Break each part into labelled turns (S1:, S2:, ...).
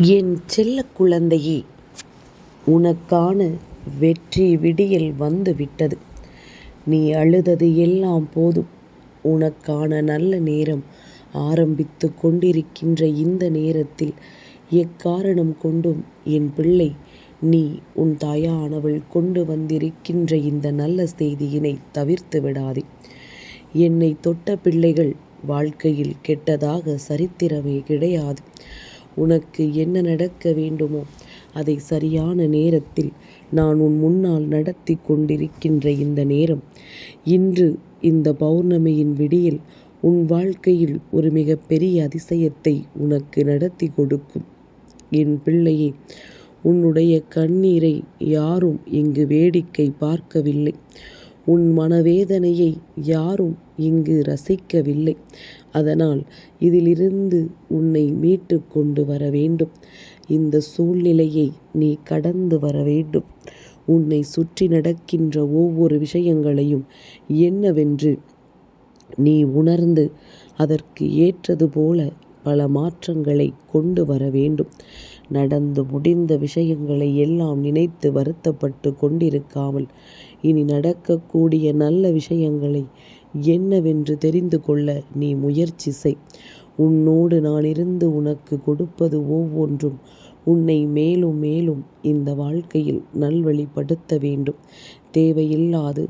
S1: என் செல்ல குழந்தையே உனக்கான வெற்றி விடியல் வந்து விட்டது. நீ அழுதது எல்லாம் போதும். உனக்கான நல்ல நேரம் ஆரம்பித்து கொண்டிருக்கின்ற இந்த நேரத்தில் எக்காரணம் கொண்டும் என் பிள்ளை நீ உன் தாயானவள் கொண்டு வந்திருக்கின்ற இந்த நல்ல செய்தியினைத் தவிர்த்து விடாதே. என்னை தொட்ட பிள்ளைகள் வாழ்க்கையில் கெட்டதாக சரித்திரமே கிடையாது. உனக்கு என்ன நடக்க வேண்டுமோ அதை சரியான நேரத்தில் நான் உன் முன்னால் நடத்தி கொண்டிருக்கின்ற இந்த நேரம் இன்று இந்த பௌர்ணமியின் விடியில் உன் வாழ்க்கையில் ஒரு மிகப்பெரிய அதிசயத்தை உனக்கு நடத்தி கொடுக்கும். என் பிள்ளையே உன்னுடைய கண்ணீரை யாரும் இங்கு வேடிக்கை பார்க்கவில்லை. உன் மனவேதனையை யாரும் இங்கு ரசிக்கவில்லை. அதனால் இதிலிருந்து உன்னை மீட்டு கொண்டு வர வேண்டும். இந்த சூழ்நிலையை நீ கடந்து வர வேண்டும். உன்னை சுற்றி நடக்கின்ற ஒவ்வொரு விஷயங்களையும் என்னவென்று நீ உணர்ந்து அதற்கு ஏற்றது போல பல மாற்றங்களை கொண்டு வர வேண்டும். நடந்து முடிந்த விஷயங்களை எல்லாம் நினைத்து வருத்தப்பட்டு கொண்டிருக்காமல் இனி நடக்கக்கூடிய நல்ல விஷயங்களை என்னவென்று தெரிந்து கொள்ள நீ முயற்சி செய். உன்னோடு நானிருந்து உனக்கு கொடுப்பது ஒவ்வொன்றும் உன்னை மேலும் மேலும் இந்த வாழ்க்கையில் நல்வழிப்படுத்த வேண்டும். தேவையில்லாது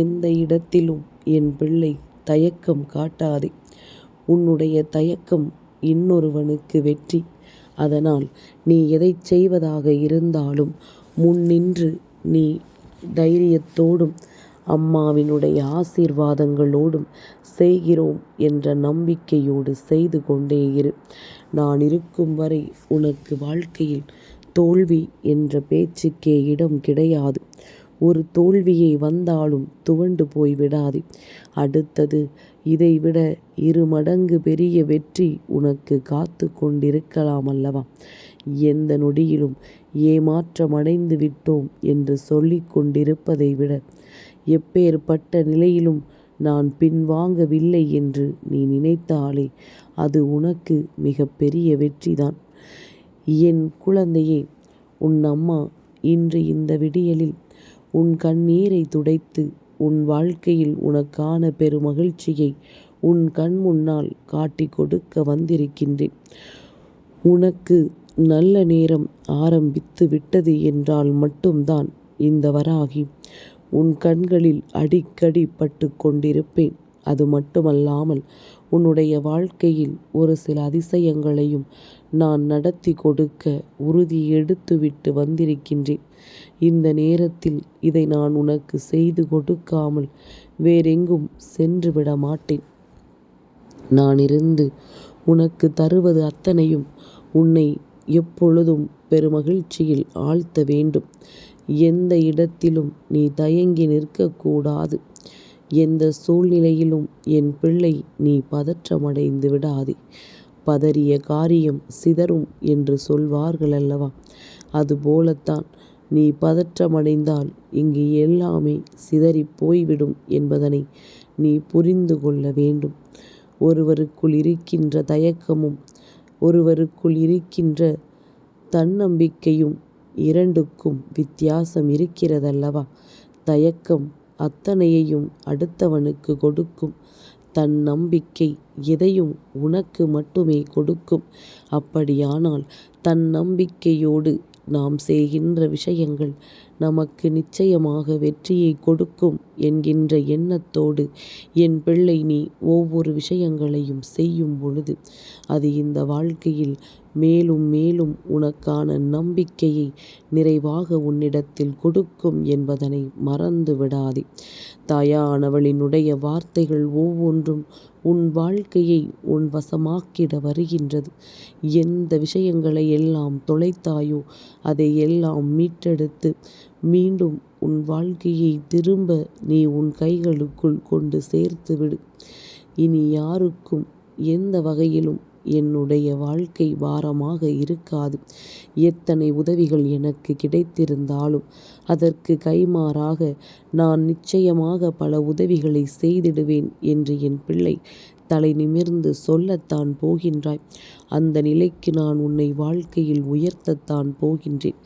S1: எந்த இடத்திலும் என் பிள்ளை தயக்கம் காட்டாதே. உன்னுடைய தயக்கம் இன்னொருவனுக்கு வெற்றி. அதனால் நீ எதைச் செய்வதாக இருந்தாலும் முன்னின்று நீ தைரியத்தோடும் அம்மாவினுடைய ஆசீர்வாதங்களோடும் செய்கிறோம் என்ற நம்பிக்கையோடு செய்து கொண்டே இரு. நான் இருக்கும் வரை உனக்கு வாழ்க்கையில் தோல்வி என்ற பேச்சுக்கே இடம் கிடையாது. ஒரு தோல்வியை வந்தாலும் துவண்டு போய் விடாதே. அடுத்தது இதைவிட இருமடங்கு பெரிய வெற்றி உனக்கு காத்து கொண்டிருக்கலாம் அல்லவா? எந்த நொடியிலும் ஏமாற்றமடைந்து விட்டோம் என்று சொல்லிக் கொண்டிருப்பதை விட எப்பேற்பட்ட நிலையிலும் நான் பின்வாங்கவில்லை என்று நீ நினைத்தாலே அது உனக்கு மிகப்பெரிய வெற்றிதான். என் குழந்தையே உன் அம்மா இன்று இந்த விடியலில் உன் கண்ணீரைத் துடைத்து உன் வாழ்க்கையில் உனக்கான பெருமகிழ்ச்சியை உன் கண் முன்னால் காட்டிக் கொடுக்க வந்திருக்கின்றேன். உனக்கு நல்ல நேரம் ஆரம்பித்து விட்டது என்றால் மட்டும்தான் இந்த வராகி உன் கண்களில் அடிக்கடி பட்டு கொண்டிருப்பேன். அது மட்டுமல்லாமல் உன்னுடைய வாழ்க்கையில் ஒரு சில அதிசயங்களையும் நான் நடத்தி கொடுக்க உறுதி எடுத்துவிட்டு வந்திருக்கின்றேன். இந்த நேரத்தில் இதை நான் உனக்கு செய்து கொடுக்காமல் வேறெங்கும் சென்று விட மாட்டேன். நான் இருந்து உனக்கு தருவது அத்தனையும் உன்னை எப்பொழுதும் பெருமகிழ்ச்சியில் ஆழ்த்த வேண்டும். எந்த இடத்திலும் நீ தயங்கி நிற்கக் கூடாது. சூழ்நிலையிலும் என் பிள்ளை நீ பதற்றமடைந்து விடாதே. பதறிய காரியம் சிதறும் என்று சொல்வார்கள் அல்லவா? அதுபோலத்தான் நீ பதற்றமடைந்தால் இங்கு எல்லாமே சிதறிப் போய்விடும் என்பதனை நீ புரிந்து கொள்ள வேண்டும். ஒருவருக்குள் இருக்கின்ற தயக்கமும் ஒருவருக்குள் இருக்கின்ற தன்னம்பிக்கையும் இரண்டுக்கும் வித்தியாசம் இருக்கிறதல்லவா? தயக்கம் அத்தனையையும் அடுத்தவனுக்கு கொடுக்கும். தன்னம்பிக்கை எதையும் உனக்கு மட்டுமே கொடுக்கும். அப்படியானால் தன்னம்பிக்கையோடு நாம் செய்கின்ற விஷயங்கள் நமக்கு நிச்சயமாக வெற்றியை கொடுக்கும் என்கின்ற எண்ணத்தோடு என் பிள்ளை நீ ஒவ்வொரு விஷயங்களையும் செய்யும் பொழுது அது இந்த வாழ்க்கையில் மேலும் மேலும் உனக்கான நம்பிக்கையை நிறைவாக உன்னிடத்தில் கொடுக்கும் என்பதனை மறந்து விடாதே. தாயானவளினுடைய வார்த்தைகள் ஒவ்வொன்றும் உன் வாழ்க்கையை உன் வசமாக்கிட வருகின்றது. எந்த விஷயங்களை எல்லாம் தொலைத்தாயோ அதை எல்லாம் மீட்டெடுத்து மீண்டும் உன் வாழ்க்கையை திரும்ப நீ உன் கைகளுக்குள் கொண்டு சேர்த்து விடு. இனி யாருக்கும் எந்த வகையிலும் என்னுடைய வாழ்க்கை பாரமாக இருக்காது. எத்தனை உதவிகள் எனக்கு கிடைத்திருந்தாலும் அதற்கு கைமாறாக நான் நிச்சயமாக பல உதவிகளை செய்திடுவேன் என்று என் பிள்ளை தலை நிமிர்ந்து சொல்லத்தான் போகின்றாய். அந்த நிலைக்கு நான் உன்னை வாழ்க்கையில் உயர்த்தத்தான் போகின்றேன்.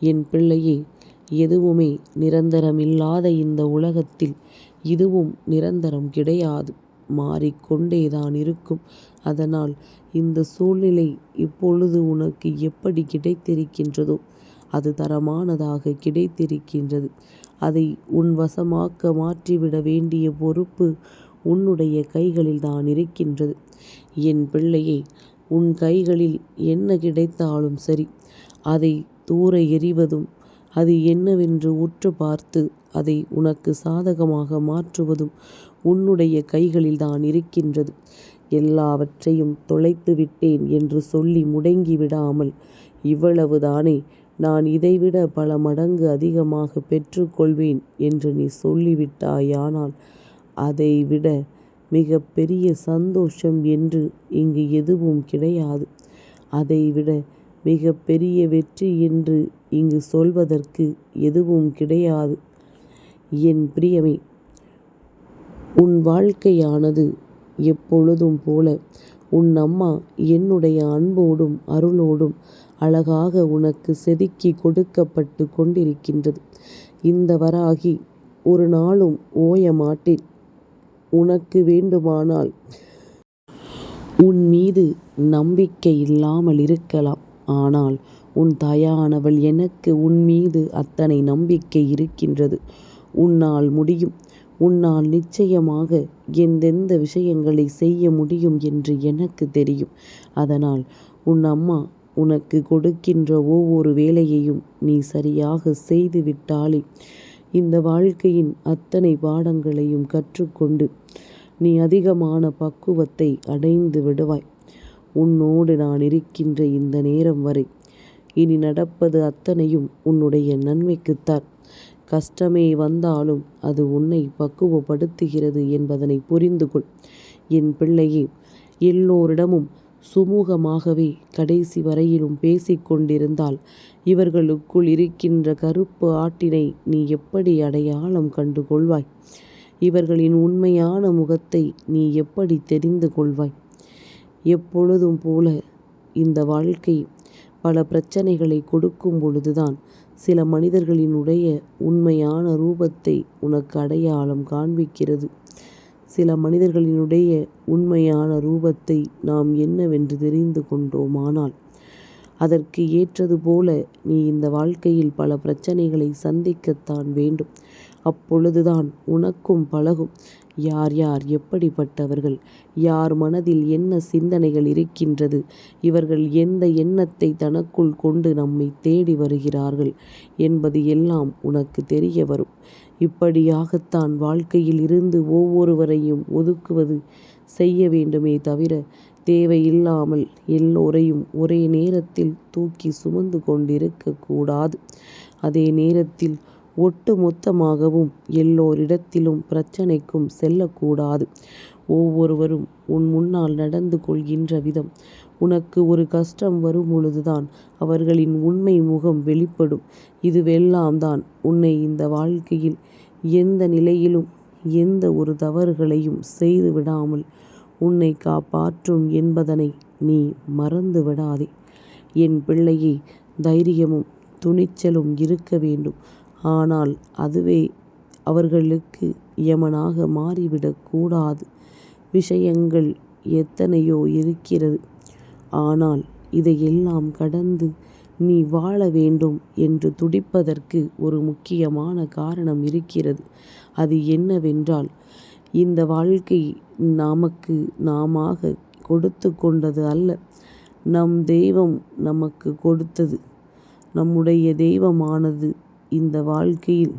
S1: என் பிள்ளையே எதுவுமே நிரந்தரமில்லாத இந்த உலகத்தில் இதுவும் நிரந்தரம் கிடையாது. மாறிக்கொண்டேதான் இருக்கும். அதனால் இந்த சூழ்நிலை இப்பொழுது உனக்கு எப்படி கிடைத்திருக்கின்றதோ அது தரமானதாக கிடைத்திருக்கின்றது. அதை உன் வசமாக்க மாற்றிவிட வேண்டிய பொறுப்பு உன்னுடைய கைகளில் தான் இருக்கின்றது. என் பிள்ளையே உன் கைகளில் என்ன கிடைத்தாலும் சரி அதை தூர எறிவதும் அது என்னவென்று உற்று பார்த்து அதை உனக்கு சாதகமாக மாற்றுவதும் உன்னுடைய கைகளில் தான் இருக்கின்றது. எல்லாவற்றையும் தொலைத்து விட்டேன் என்று சொல்லி முடங்கி விடாமல் இவ்வளவுதானே? நான் இதைவிட பல மடங்கு அதிகமாக பெற்றுக்கொள்வேன் என்று நீ சொல்லிவிட்டாயானால் அதைவிட மிக பெரிய சந்தோஷம் என்று இங்கு எதுவும் கிடையாது. அதைவிட மிக பெரிய வெற்றி என்று இங்கு சொல்வதற்கு எதுவும் கிடையாது. என் பிரியமே உன் வாழ்க்கையானது எப்பொழுதும் போல உன் அம்மா என்னுடைய அன்போடும் அருளோடும் அழகாக உனக்கு செதுக்கி கொடுக்கப்பட்டு கொண்டிருக்கின்றது. இந்த வராகி ஒரு நாளும் ஓய மாட்டேன். உனக்கு வேண்டுமானால் உன் மீது நம்பிக்கை இல்லாமல் இருக்கலாம். ஆனால் உன் தாயானவள் எனக்கு உன் மீது அத்தனை நம்பிக்கை இருக்கின்றது. உன்னால் முடியும். உன்னால் நிச்சயமாக எந்தெந்த விஷயங்களை செய்ய முடியும் என்று எனக்கு தெரியும். அதனால் உன் அம்மா உனக்கு கொடுக்கின்ற ஒவ்வொரு வேலையையும் நீ சரியாக செய்து விட்டாலே இந்த வாழ்க்கையின் அத்தனை பாடங்களையும் கற்றுக்கொண்டு நீ அதிகமான பக்குவத்தை அடைந்து விடுவாய். உன்னோடு நான் இருக்கின்ற இந்த நேரம் வரை இனி நடப்பது அத்தனையும் உன்னுடைய நன்மைக்குத்தான். கஷ்டமே வந்தாலும் அது உன்னை பக்குவப்படுத்துகிறது என்பதனை புரிந்து கொள் என் பிள்ளையே எல்லோரிடமும் சுமூகமாகவே கடைசி வரையிலும் பேசிக்கொண்டிருந்தால் இவர்களுக்குள் இருக்கின்ற கருப்பு ஆட்டினை நீ எப்படி அடையாளம் கண்டு கொள்வாய்? இவர்களின் உண்மையான முகத்தை நீ எப்படி தெரிந்து கொள்வாய்? எப்பொழுதும் போல இந்த வாழ்க்கை பல பிரச்சனைகளை கொடுக்கும் பொழுதுதான் சில மனிதர்களினுடைய உண்மையான ரூபத்தை உனக்கு அடையாளம் காண்பிக்கிறது. சில மனிதர்களினுடைய உண்மையான ரூபத்தை நாம் என்னவென்று தெரிந்து கொண்டோமானால் அதற்கு ஏற்றது போல நீ இந்த வாழ்க்கையில் பல பிரச்சனைகளை சந்திக்கத்தான் வேண்டும். அப்பொழுதுதான் உனக்கும் பழகும். யார் யார் எப்படிப்பட்டவர்கள்? யார் மனதில் என்ன சிந்தனைகள் இருக்கின்றது? இவர்கள் எந்த எண்ணத்தை தனக்குள் கொண்டு நம்மை தேடி வருகிறார்கள் என்பது எல்லாம் உனக்கு தெரிய வரும். இப்படியாகத்தான் வாழ்க்கையில் இருந்து ஒவ்வொருவரையும் ஒதுக்குவது செய்ய வேண்டுமே தவிர தேவையில்லாமல் எல்லோரையும் ஒரே நேரத்தில் தூக்கி சுமந்து கொண்டிருக்க கூடாது அதே நேரத்தில் ஒட்டு மொத்தமாகவும் எல்லோரிடத்திலும் பிரச்சனைக்கும் செல்லக்கூடாது. ஒவ்வொருவரும் உன் முன்னால் நடந்து கொள்கின்ற விதம். உனக்கு ஒரு கஷ்டம் வரும் பொழுதுதான் அவர்களின் உண்மை முகம் வெளிப்படும். இதுவெல்லாம் தான் உன்னை இந்த வாழ்க்கையில் எந்த நிலையிலும் எந்த ஒரு தவறுகளையும் செய்து விடாமல் உன்னை காப்பாற்றும் என்பதனை நீ மறந்து விடாதே. என் பிள்ளையே தைரியமும் துணிச்சலும் இருக்க வேண்டும். ஆனால் அதுவே அவர்களுக்கு யமனாக மாறிவிடக்கூடாது விஷயங்கள் எத்தனையோ இருக்கிறது. ஆனால் இதையெல்லாம் கடந்து நீ வாழ வேண்டும் என்று துடிப்பதற்கு ஒரு முக்கியமான காரணம் இருக்கிறது. அது என்னவென்றால் இந்த வாழ்க்கை நமக்கு நாமாக கொடுத்து கொண்டது அல்ல. நம் தெய்வம் நமக்கு கொடுத்தது. நம்முடைய தெய்வமானது இந்த வாழ்க்கையில்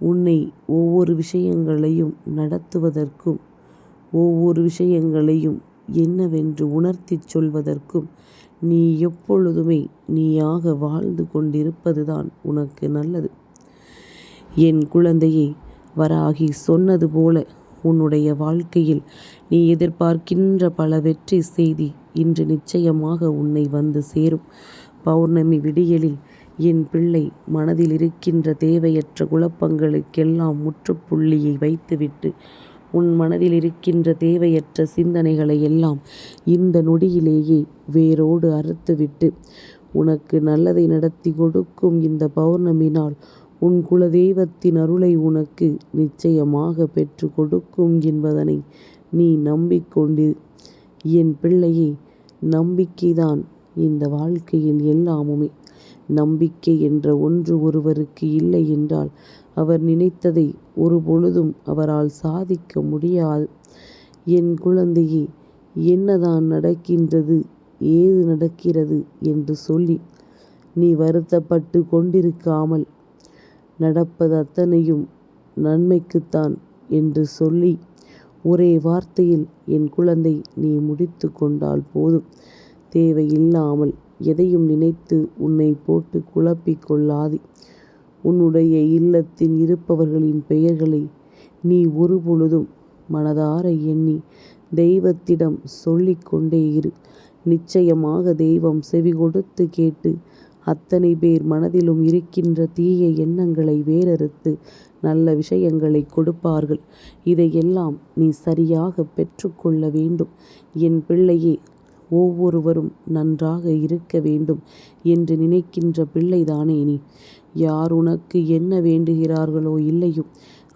S1: உன்னை ஒவ்வொரு விஷயங்களையும் நடத்துவதற்கும் ஒவ்வொரு விஷயங்களையும் என்னவென்று உணர்த்திச் சொல்வதற்கும் நீ எப்பொழுதுமே நீயாக வாழ்ந்து கொண்டிருப்பதுதான் உனக்கு நல்லது. என் குழந்தையை வராகி சொன்னது போல உன்னுடைய வாழ்க்கையில் நீ எதிர்பார்க்கின்ற பல வெற்றி செய்தி இன்று நிச்சயமாக உன்னை வந்து சேரும். பௌர்ணமி விடியலில் என் பிள்ளை மனதில் இருக்கின்ற தேவையற்ற குழப்பங்களுக்கெல்லாம் முற்றுப்புள்ளியை வைத்துவிட்டு உன் மனதில் இருக்கின்ற தேவையற்ற சிந்தனைகளை எல்லாம் இந்த நொடியிலேயே வேரோடு அறுத்துவிட்டு உனக்கு நல்லதை நடத்தி கொடுக்கும் இந்த பௌர்ணமி நாள் உன் குலதெய்வத்தின் அருளை உனக்கு நிச்சயமாக பெற்று கொடுக்கும் என்பதனை நீ நம்பிக்கொண்டு என் பிள்ளையே நம்பிக்கைதான் இந்த வாழ்க்கையில் எல்லாமுமே. நம்பிக்கை என்ற ஒன்று ஒருவருக்கு இல்லை என்றால் அவர் நினைத்ததை ஒரு பொழுதும் அவரால் சாதிக்க முடியாது. என் குழந்தையே என்னதான் நடக்கின்றது ஏது நடக்கிறது என்று சொல்லி நீ வருத்தப்பட்டு கொண்டிருக்காமல் நடப்பது அத்தனையும் நன்மைக்குத்தான் என்று சொல்லி ஒரே வார்த்தையில் என் குழந்தை நீ முடித்து கொண்டால் போதும். தேவையில்லாமல் எதையும் நினைத்து உன்னை போட்டு குழப்பிக் கொள்ளாதே. உன்னுடைய இல்லத்தில் இருப்பவர்களின் பெயர்களை நீ ஒருபொழுதும் மனதார எண்ணி தெய்வத்திடம் சொல்லிக் கொண்டே இரு. நிச்சயமாக தெய்வம் செவி கொடுத்து கேட்டு அத்தனை பேர் மனதிலும் இருக்கின்ற தீய எண்ணங்களை வேறறுத்து நல்ல விஷயங்களை கொடுப்பார்கள். இதையெல்லாம் நீ சரியாக பெற்றுக்கொள்ள வேண்டும். என் பிள்ளையே ஒவ்வொருவரும் நன்றாக இருக்க வேண்டும் என்று நினைக்கின்ற பிள்ளைதானே நீ. யார் உனக்கு என்ன வேண்டுகிறார்களோ இல்லையோ.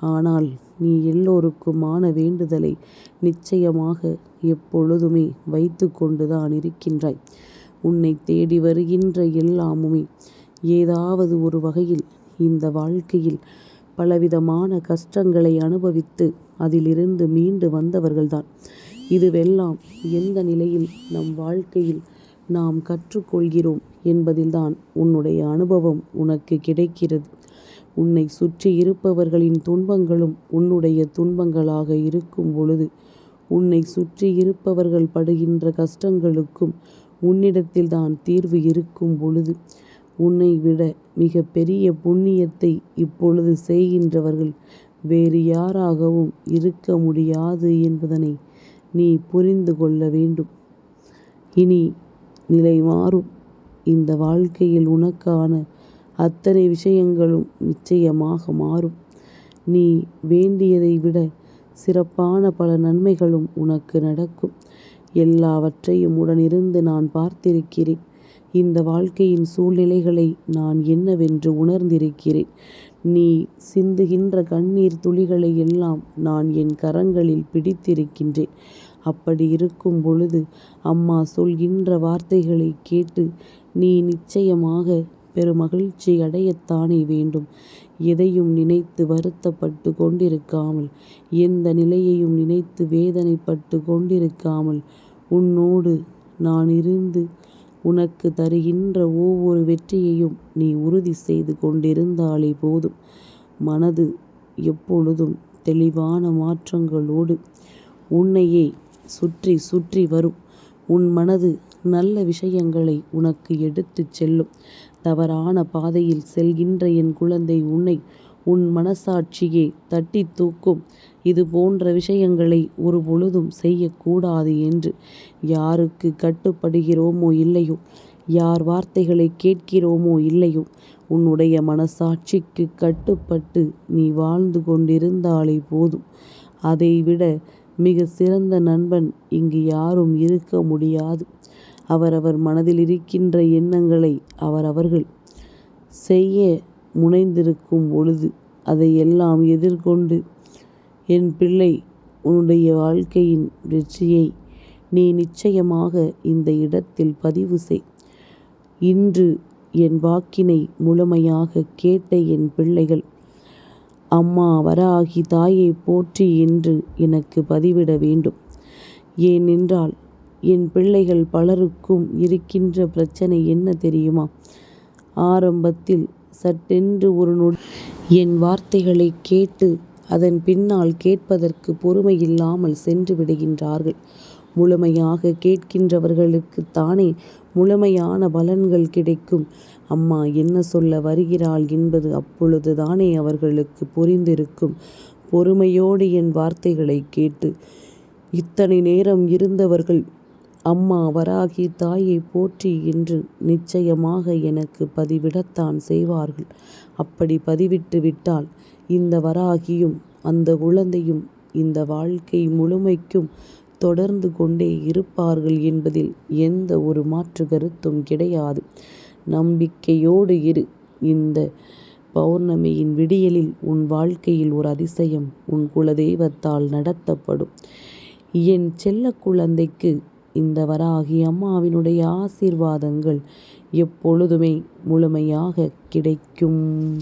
S1: ஆனால் நீ எல்லோருக்குமான வேண்டுதலை நிச்சயமாக எப்பொழுதுமே வைத்து கொண்டுதான் இருக்கின்றாய். உன்னை தேடி வருகின்ற எல்லாமுமே ஏதாவது ஒரு வகையில் இந்த வாழ்க்கையில் பலவிதமான கஷ்டங்களை அனுபவித்து அதிலிருந்து மீண்டு வந்தவர்கள்தான். இதுவெல்லாம் எந்த நிலையில் நம் வாழ்க்கையில் நாம் கற்றுக்கொள்கிறோம் என்பதில்தான் உன்னுடைய அனுபவம் உனக்கு கிடைக்கிறது. உன்னை சுற்றி இருப்பவர்களின் துன்பங்களும் உன்னுடைய துன்பங்களாக இருக்கும் பொழுது உன்னை சுற்றி இருப்பவர்கள் படுகின்ற கஷ்டங்களுக்கும் உன்னிடத்தில்தான் தீர்வு இருக்கும் பொழுது உன்னை விட மிக பெரிய புண்ணியத்தை இப்பொழுது செய்கின்றவர்கள் வேறு யாராகவும் இருக்க முடியாது என்பதனை நீ புரிந்து கொள்ள வேண்டும். இனி நிலை மாறும் இந்த வாழ்க்கையில் உனக்கான அத்தனை விஷயங்களும் நிச்சயமாக மாறும். நீ வேண்டியதை விட சிறப்பான பல நன்மைகளும் உனக்கு நடக்கும். எல்லாவற்றையும் உடனிருந்து நான் பார்த்திருக்கிறேன். இந்த வாழ்க்கையின் சூழ்நிலைகளை நான் என்னவென்று உணர்ந்திருக்கிறேன். நீ சிந்துகின்ற கண்ணீர் துளிகளை எல்லாம் நான் என் கரங்களில் பிடித்திருக்கின்றேன். அப்படி இருக்கும் பொழுது அம்மா சொல்கின்ற வார்த்தைகளை கேட்டு நீ நிச்சயமாக பெருமகிழ்ச்சி அடையத்தானே வேண்டும். எதையும் நினைத்து வருத்தப்பட்டு கொண்டிருக்காமல் எந்த நிலையையும் நினைத்து வேதனைப்பட்டு கொண்டிருக்காமல் உன்னோடு நான் இருந்து உனக்கு தருகின்ற ஒவ்வொரு வெற்றியையும் நீ உறுதி செய்து கொண்டிருந்தாலே போதும். மனது எப்பொழுதும் தெளிவான மாற்றங்களோடு உன்னையே சுற்றி சுற்றி வரும். உன் மனது நல்ல விஷயங்களை உனக்கு எடுத்துச் செல்லும். தவறான பாதையில் செல்கின்ற என் குழந்தை உன்னை உன் மனசாட்சியே தட்டி தூக்கும். இது போன்ற விஷயங்களை ஒரு பொழுதும் செய்யக்கூடாது என்று யாருக்கு கட்டுப்படுகிறோமோ இல்லையோ? யார் வார்த்தைகளை கேட்கிறோமோ இல்லையோ? உன்னுடைய மனசாட்சிக்கு கட்டுப்பட்டு நீ வாழ்ந்து கொண்டிருந்தாலே போதும். அதைவிட மிக சிறந்த நண்பன் இங்கு யாரும் இருக்க முடியாது. அவரவர் மனதில் இருக்கின்ற எண்ணங்களை அவரவர்கள் செய்ய முனைந்திருக்கும் பொழுது அதையெல்லாம் எதிர்கொண்டு என் பிள்ளை உன்னுடைய வாழ்க்கையின் வெற்றியை நீ நிச்சயமாக இந்த இடத்தில் பதிவு செய். இன்று என் வாக்கினை முழுமையாக கேட்ட என் பிள்ளைகள் அம்மா வராகி தாயை போற்றி என்று எனக்கு பதிவிட வேண்டும். ஏனென்றால் என் பிள்ளைகள் பலருக்கும் இருக்கின்ற பிரச்சனை என்ன தெரியுமா? ஆரம்பத்தில் சட்டென்று ஒரு நொடி என் வார்த்தைகளை கேட்டு அதன் பின்னால் கேட்பதற்கு பொறுமையில்லாமல் சென்று விடுகின்றார்கள். முழுமையாக கேட்கின்றவர்களுக்கு தானே முழுமையான பலன்கள் கிடைக்கும். அம்மா என்ன சொல்ல வருகிறாள் என்பது அப்பொழுது தானே அவர்களுக்கு புரிந்திருக்கும். பொறுமையோடு என் வார்த்தைகளை கேட்டு இத்தனை நேரம் இருந்தவர்கள் அம்மா வராகி தாயை போற்றி என்று நிச்சயமாக எனக்கு பதிவிடத்தான் செய்வார்கள். அப்படி பதிவிட்டு விட்டால் இந்த வராகியும் அந்த குழந்தையும் இந்த வாழ்க்கை முழுமைக்கும் தொடர்ந்து கொண்டே இருப்பார்கள் என்பதில் எந்த ஒரு மாற்று கருத்தும் கிடையாது. நம்பிக்கையோடு இரு. இந்த பௌர்ணமியின் விடியலில் உன் வாழ்க்கையில் ஒரு அதிசயம் உன் குலதெய்வத்தால் நடத்தப்படும். என் செல்லக் குழந்தைக்கு இந்த வராகி அம்மாவினுடைய ஆசீர்வாதங்கள் எப்பொழுதுமே முழுமையாகக் கிடைக்கும்.